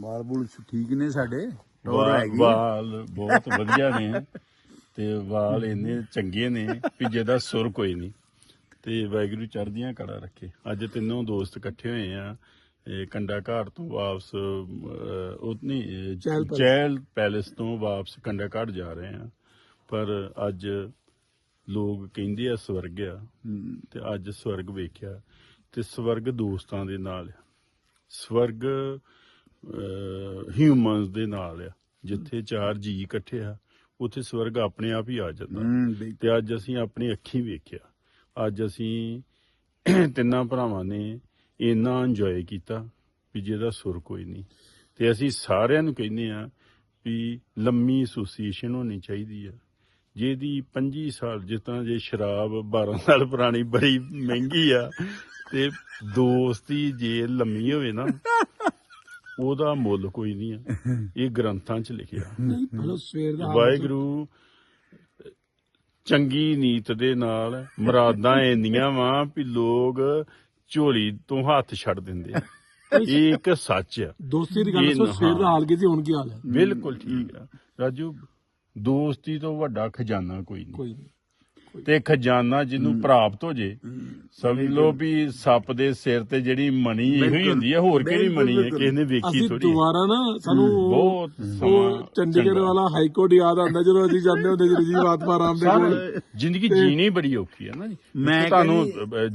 ਬਾਲ ਬੁਲ ਠੀਕ ਨੇ ਸਾਡੇ? ਟੋਰ ਹੈਗੀ? ਵਾਲ ਬਹੁਤ ਵਧੀਆ ਨੇ। ਤੇ ਵਾਲ ਇੰਨੇ ਚੰਗੇ ਨੇ ਵੀ ਜਿਹਦਾ ਸੁਰ ਕੋਈ ਨਹੀਂ। ਤੇ ਵਾਹਿਗੁਰੂ ਚੜ੍ਹਦੀਆਂ ਕਲਾ ਰੱਖੇ। ਅੱਜ ਤਿੰਨੋਂ ਦੋਸਤ ਇਕੱਠੇ ਹੋਏ ਆ। ਇਹ ਕੰਡਾ ਘਾਟ ਤੋਂ ਵਾਪਸ ਇਹ ਚਹਿਲ ਪੈਲੇਸ। ਚਹਿਲ ਪੈਲੇਸ ਤੋਂ ਵਾਪਸ ਕੰਡਾ ਘਾਟ ਜਾ ਰਹੇ ਆ। ਪਰ ਅੱਜ ਲੋਕ ਕਹਿੰਦੇ ਆ ਸਵਰਗ ਆ। ਤੇ ਅੱਜ ਸਵਰਗ ਵੇਖਿਆ। ਤੇ ਸਵਰਗ ਦੋਸਤਾਂ ਦੇ ਨਾਲ ਆ। ਸਵਰਗ ਹਿਊਮਨਸ ਦੇ ਨਾਲ ਆ। ਜਿੱਥੇ ਚਾਰ ਜੀ ਇਕੱਠੇ ਆ ਉੱਥੇ ਸਵਰਗ ਆਪਣੇ ਆਪ ਹੀ ਆ ਜਾਂਦਾ। ਤੇ ਅੱਜ ਅਸੀਂ ਆਪਣੀ ਅੱਖੀਂ ਵੇਖਿਆ। ਅੱਜ ਅਸੀਂ ਤਿੰਨਾਂ ਭਰਾਵਾਂ ਨੇ ਇੰਨਾ ਇੰਜੋਏ ਕੀਤਾ ਵੀ ਜਿਹਦਾ ਸੁਰ ਕੋਈ ਨਹੀਂ। ਤੇ ਅਸੀਂ ਸਾਰਿਆਂ ਨੂੰ ਕਹਿੰਦੇ ਆ ਵੀ ਲੰਮੀ ਐਸੋਸੀਏਸ਼ਨ ਹੋਣੀ ਚਾਹੀਦੀ ਆ। ਜਿਹਦੀ 25 ਸਾਲ ਜਿਸ ਤਰ੍ਹਾਂ ਜੇ ਸ਼ਰਾਬ 12 ਸਾਲ ਪੁਰਾਣੀ ਬੜੀ ਮਹਿੰਗੀ ਆ ਤੇ ਦੋਸਤੀ ਜੇ ਲੰਮੀ ਹੋਵੇ ਨਾ ਉਹਦਾ ਮੁੱਲ ਕੋਈ ਨਹੀਂ ਆ। ਇਹ ਗ੍ਰੰਥਾਂ 'ਚ ਲਿਖਿਆ। ਸਵੇਰ ਦਾ ਵਾਹਿਗੁਰੂ ਚੰਗੀ ਨੀਤ ਦੇ ਨਾਲ ਮੁਰਾਦਾਂ ਇੰਨੀਆਂ ਵਾਂ ਵੀ ਲੋਕ ਝੋਲੀ ਤੋਂ ਹੱਥ ਛੱਡ ਦਿੰਦੇ ਆ। ਇਹ ਇੱਕ ਸੱਚ ਆ। ਦੋਸਤੀ ਦੀ ਗੱਲ ਸੋ ਸਵੇਰ ਦਾ ਹਾਲ ਕੀ ਸੀ ਹੁਣ ਕੀ ਹਾਲ ਹੈ ਬਿਲਕੁਲ ਠੀਕ ਆ। ਰਾਜੂ ਦੋਸਤੀ ਤੋਂ ਵੱਡਾ ਖਜ਼ਾਨਾ ਕੋਈ ਨਹੀਂ। ਕੋਈ ਨਹੀਂ। ਤੇ ਖਜ਼ਾਨਾ ਜਿਹਨੂੰ ਪ੍ਰਾਪਤ ਹੋ ਜੇ। ਸਮਝ ਲਓ ਵੀ ਸੱਪ ਦੇ ਸਿਰ ਤੇ ਜਿਹੜੀ ਮਣੀ ਇਹੋ ਹੀ ਹੁੰਦੀ ਹੈ ਹੋਰ ਕਿਹੜੀ ਮਣੀ ਹੈ? ਕਿਸੇ ਨੇ ਵੇਖੀ ਅਸੀਂ ਥੋੜੀ ਦੁਬਾਰਾ ਨਾ ਸਾਨੂੰ ਬਹੁਤ ਚੰਡੀਗੜ੍ਹ। ਵਾਲਾ ਹਾਈ ਕੋਰਟ ਯਾਦ ਆਉਂਦਾ ਜਦੋਂ ਅਸੀਂ ਜਾਂਦੇ ਹੁੰਦੇ ਸੀ ਰਜੀਵ ਆਤਮਾ ਰਾਮ ਦੇ ਕੋਲ। ਜ਼ਿੰਦਗੀ ਜੀਣੀ ਬੜੀ ਔਖੀ ਹੈ ਨਾ ਜੀ। ਮੈਂ ਤੁਹਾਨੂੰ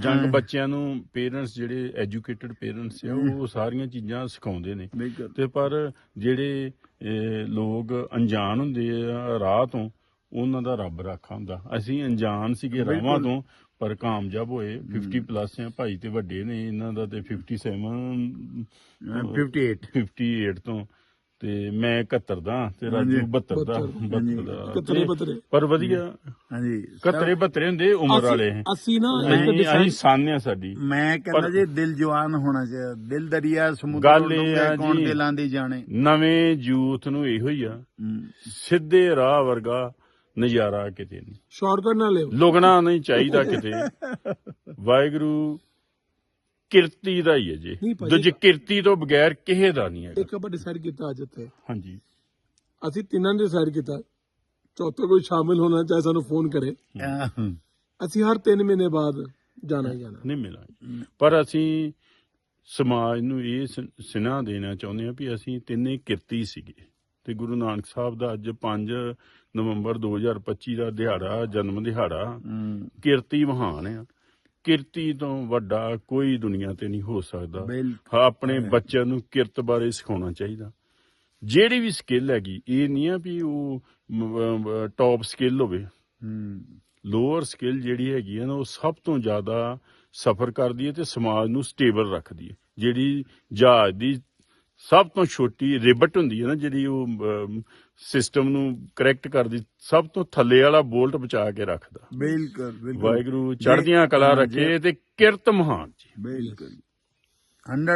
ਜੰਗ ਬੱਚਿਆਂ ਨੂੰ ਪੇਰੈਂਟਸ ਜਿਹੜੇ ਐਜੂਕੇਟਿਡ ਪੇਰੈਂਟਸ ਆ ਉਹ ਸਾਰੀਆਂ ਚੀਜ਼ਾਂ ਸਿਖਾਉਂਦੇ ਨੇ। ਤੇ ਪਰ ਜਿਹੜੇ ਲੋਕ ਅਣਜਾਣ ਹੁੰਦੇ ਆ ਰਾਹ ਤੋਂ ਉਹਨਾਂ ਦਾ ਰੱਬ ਰਾਖਾ ਹੁੰਦਾ। ਅਸੀਂ ਅਣਜਾਣ ਸੀਗੇ ਰਾਹਾਂ ਤੋਂ ਪਰ ਕਾਮਯਾਬ ਹੋਏ। 50 ਪਲੱਸ ਆ ਭਾਈ ਤੇ ਵੱਡੇ ਨੇ ਇਹਨਾਂ ਦਾ ਤੇ 57 58 58 ਤੋਂ। ਤੇ ਮੈਂ 71 ਦਾ ਤੇ ਰਾਜੂ 72 ਦਾ। 72 ਦਾ। ਕਤਰੇ ਤੇ- ਬਤਰੇ ਪਰ ਵਧੀਆ। ਹਾਂਜੀ। ਕਤਰੇ ਬੱਤਰੇ ਹੁੰਦੇ ਉਮਰ ਵਾਲੇ। ਅਸੀਂ- ਨਾ ਇੱਕ ਅਸੀਂ ਸਾਨਿਆ ਸਾਡੀ। ਮੈਂ ਕਹਿੰਦਾ ਜੀ ਦਿਲ ਜਵਾਨ ਹੋਣਾ ਚਾਹੀਦਾ। ਦਿਲ ਦਰਿਆ ਸਮੁੰਦਰ ਆ ਕੌਣ ਦਿਲਾਂ ਦੀ ਜਾਣੇ? ਨਵੇਂ ਯੂਥ ਨੂੰ ਇਹੋ ਹੀ ਆ। ਸਿੱਧੇ ਰਾਹ ਵਰਗਾ ਨਜ਼ਾਰਾ ਕਿਤੇ ਨਹੀਂ। ਸ਼ਾਰਟਕਟ ਨਾ ਲਿਓ ਲੁਕਣਾ ਨਹੀਂ ਚਾਹੀਦਾ ਕਿਤੇ। ਵਾਹਿਗੁਰੂ ਕਿਰਤੀ ਦਾ ਹੀ ਹੈ ਜੀ। ਨਹੀਂ ਭਾਜੀ। ਦੂਜੀ ਕਿਰਤੀ ਤੋਂ ਬਗੈਰ ਕਿਸੇ ਦਾ ਨਹੀਂ ਹੈਗਾ। ਇੱਕ ਆਪਾਂ ਡਿਸਾਈਡ ਕੀਤਾ ਅੱਜ ਇੱਥੇ। ਹਾਂਜੀ। ਅਸੀਂ ਤਿੰਨਾਂ ਨੇ ਡਿਸਾਈਡ ਕੀਤਾ ਚੌਥਾ ਕੋਈ ਸ਼ਾਮਿਲ ਹੋਣਾ ਚਾਹੇ ਸਾਨੂੰ ਫੋਨ ਕਰੇ। ਅਸੀਂ ਹਰ 3 ਮਹੀਨੇ ਬਾਅਦ ਜਾਣਾ ਹੀ ਜਾਣਾ। ਨਹੀਂ ਮਿਲਾਂਗੇ ਪਰ ਅਸੀਂ ਸਮਾਜ ਨੂੰ ਇਹ ਸਿਨਾ ਦੇਣਾ ਚਾਹੁੰਦੇ ਹਾਂ ਵੀ ਅਸੀਂ ਤਿੰਨੇ ਕਿਰਤੀ ਸੀਗੇ। ਤੇ ਗੁਰੂ ਨਾਨਕ ਸਾਹਿਬ ਦਾ ਅੱਜ 5 ਨਵੰਬਰ 2025 ਦਾ ਦਿਹਾੜਾ ਜਨਮ ਦਿਹਾੜਾ ਕਿਰਤੀ ਮਹਾਨ ਆ। ਕਿਰਤੀ ਤੋਂ ਵੱਡਾ ਕੋਈ ਦੁਨੀਆ ਤੇ ਨਹੀਂ ਹੋ ਸਕਦਾ। ਆਪਣੇ ਬੱਚਿਆਂ ਨੂੰ ਕਿਰਤ ਬਾਰੇ ਸਿਖਾਉਣਾ ਚਾਹੀਦਾ। ਜਿਹੜੀ ਵੀ ਸਕਿੱਲ ਹੈਗੀ ਇਹ ਨਹੀਂ ਆ ਵੀ ਉਹ ਟੌਪ ਸਕਿੱਲ ਹੋਵੇ। ਲੋਅਰ ਸਕਿੱਲ ਜਿਹੜੀ ਹੈਗੀ ਹੈ ਨਾ ਉਹ ਸਭ ਤੋਂ ਜ਼ਿਆਦਾ ਸਫਰ ਕਰਦੀ ਹੈ ਤੇ ਸਮਾਜ ਨੂੰ ਸਟੇਬਲ ਰੱਖਦੀ ਹੈ। ਜਿਹੜੀ ਜਹਾਜ਼ ਦੀ ਸਭ ਤੋਂ ਛੋਟੀ ਰਿਬਟ ਹੁੰਦੀ ਹੈ ਨਾ ਜਿਹੜੀ ਉਹ ਸਿਸਟਮ ਨੂੰ ਕਰੈਕਟ ਕਰਦੀ ਸਭ ਤੋਂ ਥੱਲੇ ਵਾਲਾ ਬੋਲਟ ਬਚਾ ਕੇ ਰੱਖਦਾ। ਬਿਲਕੁਲ ਬਿਲਕੁਲ। ਵਾਹਿਗੁਰੂ ਚੜ੍ਹਦੀਆਂ ਕਲਾ ਰੱਖੇ ਤੇ ਕਿਰਤ ਮਹਾਨ ਜੀ। ਬਿਲਕੁਲ। 100